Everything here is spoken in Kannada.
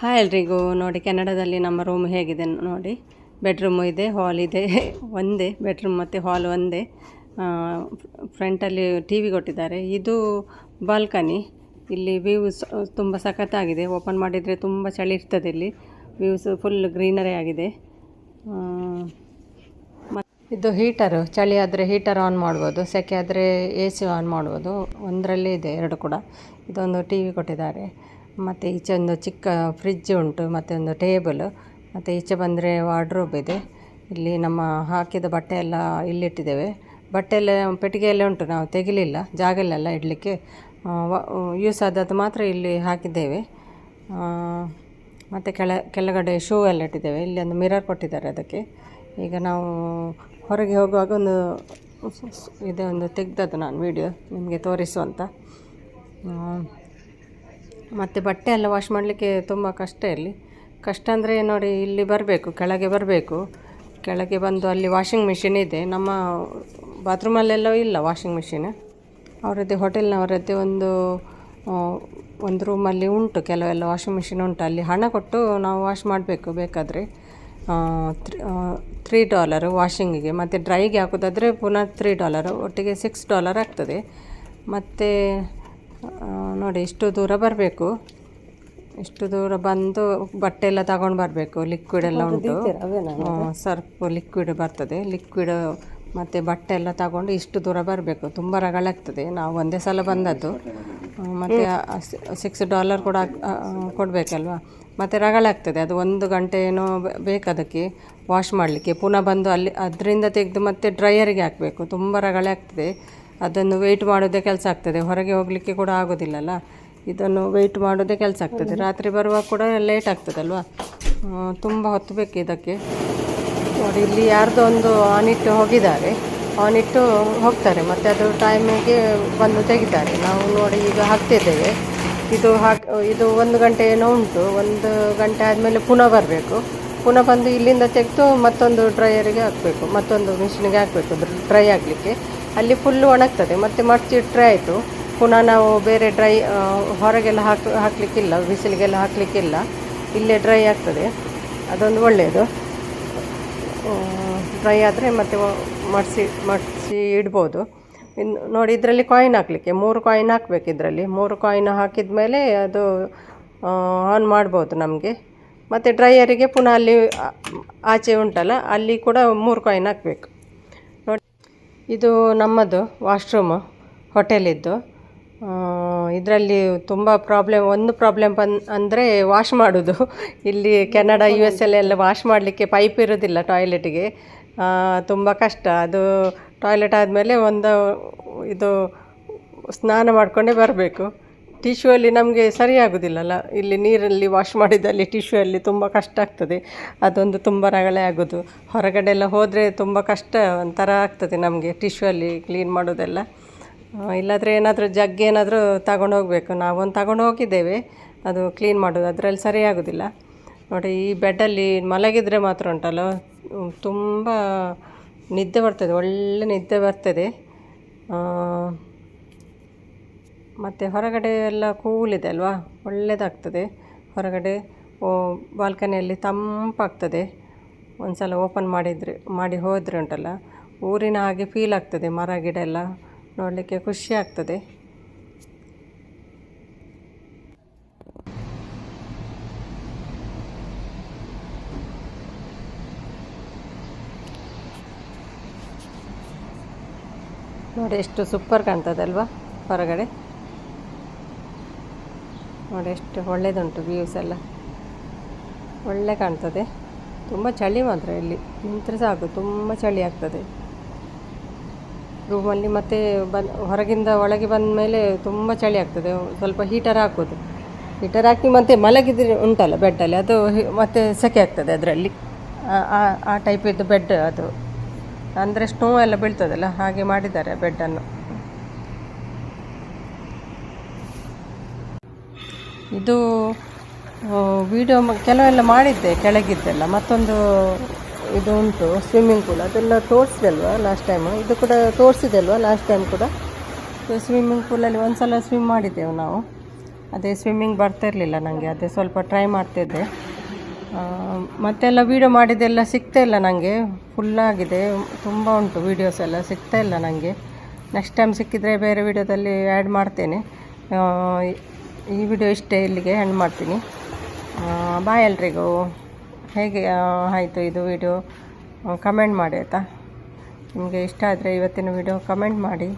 ಹಾಯ್ ಎಲ್ರಿಗೂ. ನೋಡಿ ಕೆನಡಾದಲ್ಲಿ ನಮ್ಮ ರೂಮ್ ಹೇಗಿದೆ ನೋಡಿ. ಬೆಡ್ರೂಮು ಇದೆ ಹಾಲ್ ಇದೆ, ಒಂದೇ. ಬೆಡ್ರೂಮ್ ಮತ್ತು ಹಾಲ್ ಒಂದೇ. ಫ್ರಂಟಲ್ಲಿ ಟಿ ವಿ ಕೊಟ್ಟಿದ್ದಾರೆ. ಇದು ಬಾಲ್ಕನಿ ಇಲ್ಲಿ ವ್ಯೂಸ್ ತುಂಬ ಸಖತ್ತಾಗಿದೆ. ಓಪನ್ ಮಾಡಿದರೆ ತುಂಬ ಚಳಿ ಇರ್ತದೆ ಇಲ್ಲಿ. ವ್ಯೂಸ್ ಫುಲ್ ಗ್ರೀನರಿ ಆಗಿದೆ. ಇದು ಹೀಟರು ಚಳಿ ಆದರೆ ಹೀಟರ್ ಆನ್ ಮಾಡ್ಬೋದು. ಸೆಕೆ ಆದರೆ ಎ ಸಿ ಆನ್ ಮಾಡ್ಬೋದು. ಒಂದರಲ್ಲೇ ಇದೆ ಎರಡು ಕೂಡ. ಇದೊಂದು ಟಿ ವಿ ಕೊಟ್ಟಿದ್ದಾರೆ. ಮತ್ತು ಈಚೆ ಒಂದು ಚಿಕ್ಕ ಫ್ರಿಜ್ ಉಂಟು, ಮತ್ತು ಒಂದು ಟೇಬಲ್ ಮತ್ತು ಈಚೆ ಬಂದರೆ ವಾರ್ಡ್ರೋಬ್ ಇದೆ. ಇಲ್ಲಿ ನಮ್ಮ ಹಾಕಿದ ಬಟ್ಟೆ ಎಲ್ಲ ಇಲ್ಲಿಟ್ಟಿದ್ದೇವೆ. ಬಟ್ಟೆ ಎಲ್ಲ ಪೆಟ್ಟಿಗೆಯಲ್ಲೇ ಉಂಟು, ನಾವು ತೆಗಿಲಿಲ್ಲ ಜಾಗ ಇಲ್ಲಲ್ಲ ಇಡಲಿಕ್ಕೆ ಯೂಸ್ ಆದದ್ದು ಮಾತ್ರ ಇಲ್ಲಿ ಹಾಕಿದ್ದೇವೆ. ಮತ್ತು ಕೆಳ, ಕೆಳಗಡೆ ಶೂ ಎಲ್ಲ ಇಟ್ಟಿದ್ದೇವೆ. ಇಲ್ಲಿ ಒಂದು ಮಿರರ್ ಕೊಟ್ಟಿದ್ದಾರೆ ಅದಕ್ಕೆ. ಈಗ ನಾವು ಹೊರಗೆ ಹೋಗುವಾಗ ಒಂದು ಇದೇ ಒಂದು ತೆಗ್ದದ್ದು ನಾನು ವೀಡಿಯೋ ನಿಮಗೆ ತೋರಿಸುವಂತ ಮತ್ತು ಬಟ್ಟೆ ಎಲ್ಲ ವಾಶ್ ಮಾಡಲಿಕ್ಕೆ ತುಂಬ ಕಷ್ಟ ಇಲ್ಲಿ. ಕಷ್ಟ ಅಂದರೆ ನೋಡಿ ಇಲ್ಲಿ ಬರಬೇಕು, ಕೆಳಗೆ ಬರಬೇಕು. ಕೆಳಗೆ ಬಂದು ಅಲ್ಲಿ ವಾಷಿಂಗ್ ಮಿಷಿನ್ ಇದೆ. ನಮ್ಮ ಬಾತ್ರೂಮಲ್ಲೆಲ್ಲ ಇಲ್ಲ ವಾಷಿಂಗ್ ಮಿಷಿನ್ ಅವರದ್ದೇ ಹೋಟೆಲ್ನವರದ್ದೇ ಒಂದು ಒಂದು ರೂಮಲ್ಲಿ ಉಂಟು. ಕೆಲವೆಲ್ಲ ವಾಷಿಂಗ್ ಮಿಷಿನ್ ಉಂಟು. ಅಲ್ಲಿ ಹಣ ಕೊಟ್ಟು ನಾವು ವಾಶ್ ಮಾಡಬೇಕು ಬೇಕಾದರೆ. ತ್ರೀ ಡಾಲರು ವಾಷಿಂಗಿಗೆ ಮತ್ತು ಡ್ರೈಗೆ ಹಾಕೋದಾದರೆ ಪುನಃ ತ್ರೀ ಡಾಲರು ಒಟ್ಟಿಗೆ ಸಿಕ್ಸ್ ಡಾಲರ್ ಆಗ್ತದೆ. ಮತ್ತು ನೋಡಿ ಇಷ್ಟು ದೂರ ಬರಬೇಕು. ಇಷ್ಟು ದೂರ ಬಂದು ಬಟ್ಟೆ ಎಲ್ಲ ತಗೊಂಡು ಬರಬೇಕು. ಲಿಕ್ವಿಡ್ ಎಲ್ಲ ಉಂಟು. ಸರ್ಪ್ ಲಿಕ್ವಿಡ್ ಬರ್ತದೆ. ಲಿಕ್ವಿಡ್ ಮತ್ತು ಬಟ್ಟೆ ಎಲ್ಲ ತಗೊಂಡು ಇಷ್ಟು ದೂರ ಬರಬೇಕು. ತುಂಬ ರಗಳಾಗ್ತದೆ ನಾವು ಒಂದೇ ಸಲ ಬಂದದ್ದು. ಮತ್ತು ಸಿಕ್ಸ್ ಡಾಲರ್ ಕೂಡ ಕೊಡಬೇಕಲ್ವ? ಮತ್ತು ರಗಳಾಗ್ತದೆ ಅದು ಒಂದು ಗಂಟೆ ಏನೋ ಬೇಕು ಅದಕ್ಕೆ ವಾಶ್ ಮಾಡಲಿಕ್ಕೆ. ಪುನಃ ಬಂದು ಅಲ್ಲಿ ಅದರಿಂದ ತೆಗೆದು ಮತ್ತೆ ಡ್ರೈಯರಿಗೆ ಹಾಕಬೇಕು. ತುಂಬ ರಗಳೆ ಆಗ್ತದೆ. ಅದನ್ನು ವೆಯ್ಟ್ ಮಾಡೋದೇ ಕೆಲಸ ಆಗ್ತದೆ. ಹೊರಗೆ ಹೋಗಲಿಕ್ಕೆ ಕೂಡ ಆಗೋದಿಲ್ಲಲ್ಲ? ಇದನ್ನು ವೆಯ್ಟ್ ಮಾಡೋದೇ ಕೆಲಸ ಆಗ್ತದೆ. ರಾತ್ರಿ ಬರುವಾಗ ಕೂಡ ಲೇಟ್ ಆಗ್ತದಲ್ವಾ? ತುಂಬ ಹೊತ್ತು ಬೇಕು ಇದಕ್ಕೆ. ನೋಡಿ, ಇಲ್ಲಿ ಯಾರ್ದೋ ಒಂದು ಆನಿಟ್ಟು ಹೋಗಿದ್ದಾರೆ. ಆನಿಟ್ಟು ಹೋಗ್ತಾರೆ. ಮತ್ತು ಅದು ಟೈಮಿಗೆ ಬಂದು ತೆಗಿತಾರೆ. ನಾವು ನೋಡಿ ಈಗ ಹಾಕ್ತಿದ್ದೇವೆ. ಇದು ಹಾಕಿ, ಇದು ಒಂದು ಗಂಟೆ ಏನೋ ಉಂಟು. ಒಂದು ಗಂಟೆ ಆದಮೇಲೆ ಪುನಃ ಬರಬೇಕು. ಪುನಃ ಬಂದು ಇಲ್ಲಿಂದ ತೆಗೆದು ಮತ್ತೊಂದು ಡ್ರೈಯರಿಗೆ ಹಾಕಬೇಕು. ಮತ್ತೊಂದು ಮಿಷಿನಿಗೆ ಹಾಕಬೇಕು. ಡ್ರೈ ಆಗಲಿಕ್ಕೆ. ಅಲ್ಲಿ ಫುಲ್ಲು ಒಣಗ್ತದೆ. ಮತ್ತು ಮಡ್ಚಿಟ್ರೆ ಆಯಿತು. ಪುನಃ ನಾವು ಬೇರೆ ಡ್ರೈ ಹೊರಗೆಲ್ಲ ಹಾಕ್, ಹಾಕಲಿಕ್ಕಿಲ್ಲ, ಬಿಸಿಲಿಗೆಲ್ಲ ಹಾಕಲಿಕ್ಕಿಲ್ಲ. ಇಲ್ಲೇ ಡ್ರೈ ಆಗ್ತದೆ. ಅದೊಂದು ಒಳ್ಳೆಯದು ಡ್ರೈ ಆದರೆ ಮತ್ತೆ ಮಡಿಸಿ ಮಡಿಸಿ ಇಡ್ಬೋದು. ಇನ್ನು ನೋಡಿ ಇದರಲ್ಲಿ ಕಾಯಿನ್ ಹಾಕಲಿಕ್ಕೆ. ಮೂರು ಕಾಯಿನ್ ಹಾಕಬೇಕು ಇದರಲ್ಲಿ. ಮೂರು ಕಾಯಿನ್ ಹಾಕಿದ ಮೇಲೆ ಅದು ಆನ್ ಮಾಡ್ಬೋದು ನಮಗೆ. ಮತ್ತು ಡ್ರೈಯರಿಗೆ ಪುನಃ ಅಲ್ಲಿ ಆಚೆ ಉಂಟಲ್ಲ, ಅಲ್ಲಿ ಕೂಡ ಮೂರು ಕಾಯಿನ್ ಹಾಕಬೇಕು. ಇದು ನಮ್ಮದು ವಾಶ್ರೂಮು ಹೋಟೆಲಿದ್ದು. ಇದರಲ್ಲಿ ತುಂಬ ಪ್ರಾಬ್ಲಮ್ ಒಂದು ಪ್ರಾಬ್ಲಮ್ ಬನ್ ಅಂದರೆ ವಾಶ್ ಮಾಡೋದು. ಇಲ್ಲಿ ಕೆನಡಾ ಯು ಎಸ್ ಎಲ್ಲ ವಾಶ್ ಮಾಡಲಿಕ್ಕೆ ಪೈಪ್ ಇರೋದಿಲ್ಲ ಟಾಯ್ಲೆಟಿಗೆ. ತುಂಬ ಕಷ್ಟ. ಅದು ಟಾಯ್ಲೆಟ್ ಆದಮೇಲೆ ಒಂದು ಇದು ಸ್ನಾನ ಮಾಡಿಕೊಂಡೇ ಬರಬೇಕು. ಟಿಶ್ಯೂ ಅಲ್ಲಿ ನಮಗೆ ಸರಿ ಆಗೋದಿಲ್ಲಲ್ಲ ಇಲ್ಲಿ ನೀರಲ್ಲಿ ವಾಶ್ ಮಾಡಿದಲ್ಲಿ ಟಿಶ್ಯೂ ಅಲ್ಲಿ ತುಂಬ ಕಷ್ಟ ಆಗ್ತದೆ. ಅದೊಂದು ತುಂಬ ರಗಳೆ ಆಗೋದು. ಹೊರಗಡೆ ಎಲ್ಲ ಹೋದರೆ ತುಂಬ ಕಷ್ಟ ಒಂಥರ ಆಗ್ತದೆ ನಮಗೆ ಟಿಶ್ಯೂ ಅಲ್ಲಿ ಕ್ಲೀನ್ ಮಾಡೋದೆಲ್ಲ. ಇಲ್ಲಾದರೆ ಏನಾದರೂ ಜಗ್ ಏನಾದರೂ ತಗೊಂಡು ಹೋಗಬೇಕು. ನಾವೊಂದು ತಗೊಂಡು ಹೋಗಿದ್ದೇವೆ. ಅದು ಕ್ಲೀನ್ ಮಾಡೋದು. ಅದರಲ್ಲಿ ಸರಿ ಆಗೋದಿಲ್ಲ ನೋಡಿ, ಈ ಬೆಡ್ಡಲ್ಲಿ ಮಲಗಿದರೆ ಮಾತ್ರ ಉಂಟಲ್ಲ? ತುಂಬ ನಿದ್ದೆ ಬರ್ತದೆ. ಒಳ್ಳೆ ನಿದ್ದೆ ಬರ್ತದೆ. ಮತ್ತು ಹೊರಗಡೆ ಎಲ್ಲ ಕೂಲಿದೆ ಅಲ್ವಾ? ಒಳ್ಳೆಯದಾಗ್ತದೆ ಹೊರಗಡೆ ಬಾಲ್ಕನಿಯಲ್ಲಿ ತಂಪಾಗ್ತದೆ. ಒಂದು ಸಲ ಓಪನ್ ಮಾಡಿದರೆ, ಮಾಡಿ ಹೋದರೆ ಉಂಟಲ್ಲ? ಊರಿನ ಹಾಗೆ ಫೀಲ್ ಆಗ್ತದೆ ಮರ, ಗಿಡ ಎಲ್ಲ. ನೋಡಲಿಕ್ಕೆ ಖುಷಿ ಆಗ್ತದೆ. ನೋಡಿ, ಎಷ್ಟು ಸೂಪರ್ ಕಾಣ್ತದಲ್ವಾ ಹೊರಗಡೆ. ನೋಡಿ ಎಷ್ಟು ಒಳ್ಳೆಯದುಂಟು ವ್ಯೂಸ್ ಎಲ್ಲ. ಒಳ್ಳೆ ಕಾಣ್ತದೆ. ತುಂಬ ಚಳಿ ಮಾತ್ರ ಇಲ್ಲಿ. ನಿಂತರೆ ಸಾಕು, ತುಂಬ ಚಳಿ ಆಗ್ತದೆ. ರೂಮಲ್ಲಿ ಮತ್ತೆ ಬನ್, ಹೊರಗಿಂದ ಒಳಗೆ ಬಂದ ಮೇಲೆ ತುಂಬ ಚಳಿ ಆಗ್ತದೆ. ಸ್ವಲ್ಪ ಹೀಟರ್ ಹಾಕೋದು. ಹೀಟರ್ ಹಾಕಿ ಮತ್ತೆ ಮಲಗಿದ್ರೆ ಉಂಟಲ್ಲ ಬೆಡ್ಡಲ್ಲಿ, ಅದು ಮತ್ತೆ ಸೆಕೆ ಆಗ್ತದೆ ಅದರಲ್ಲಿ. ಆ ಟೈಪಿದ್ದು ಬೆಡ್ ಅದು. ಅಂದರೆ ಸ್ನೋ ಎಲ್ಲ ಬೀಳ್ತದಲ್ಲ, ಹಾಗೆ ಮಾಡಿದ್ದಾರೆ ಬೆಡ್ಡನ್ನು ಇದು ವಿಡಿಯೋ ಕೆಲವೆಲ್ಲ ಮಾಡಿದ್ದೆ, ಕೆಳಗಿದ್ದೆಲ್ಲ. ಮತ್ತೊಂದು ಇದು ಉಂಟು ಸ್ವಿಮ್ಮಿಂಗ್ ಪೂಲ್ ಅದೆಲ್ಲ ತೋರಿಸಿದಲ್ವಾ ಲಾಸ್ಟ್ ಟೈಮ್ ಇದು ಕೂಡ ತೋರಿಸಿದೆ ಅಲ್ವಾ ಲಾಸ್ಟ್ ಟೈಮ್ ಕೂಡ ಸ್ವಿಮ್ಮಿಂಗ್ ಪೂಲಲ್ಲಿ ಒಂದು ಸಲ ಸ್ವಿಮ್ ಮಾಡಿದ್ದೆವು ನಾವು. ಅದೇ ಸ್ವಿಮ್ಮಿಂಗ್ ಬರ್ತಿರಲಿಲ್ಲ ನನಗೆ ಅದೇ ಸ್ವಲ್ಪ ಟ್ರೈ ಮಾಡ್ತಿದ್ದೆ. ಮತ್ತೆಲ್ಲ ವೀಡಿಯೋ ಮಾಡಿದ್ದೆಲ್ಲ ಸಿಗ್ತಾ ಇಲ್ಲ ನನಗೆ ಫುಲ್ಲಾಗಿದೆ ತುಂಬ ಉಂಟು ವೀಡಿಯೋಸ್ ಎಲ್ಲ, ಸಿಗ್ತಾ ಇಲ್ಲ ನನಗೆ ನೆಕ್ಸ್ಟ್ ಟೈಮ್ ಸಿಕ್ಕಿದರೆ ಬೇರೆ ವೀಡಿಯೋದಲ್ಲಿ ಆ್ಯಡ್ ಮಾಡ್ತೇನೆ. ಈ ವಿಡಿಯೋ ಇಷ್ಟೇ ಇಲ್ಲಿಗೆ ಹೆಣ್ಣು ಮಾಡ್ತೀನಿ. ಬಾಯ್ ಎಲ್ರಿಗೂ. ಹೇಗೆ ಆಯಿತು ಇದು ವಿಡಿಯೋ ಕಮೆಂಟ್ ಮಾಡಿ ಆಯಿತಾ? ನಿಮಗೆ ಇಷ್ಟ ಆದರೆ ಇವತ್ತಿನ ವಿಡಿಯೋ ಕಮೆಂಟ್ ಮಾಡಿ.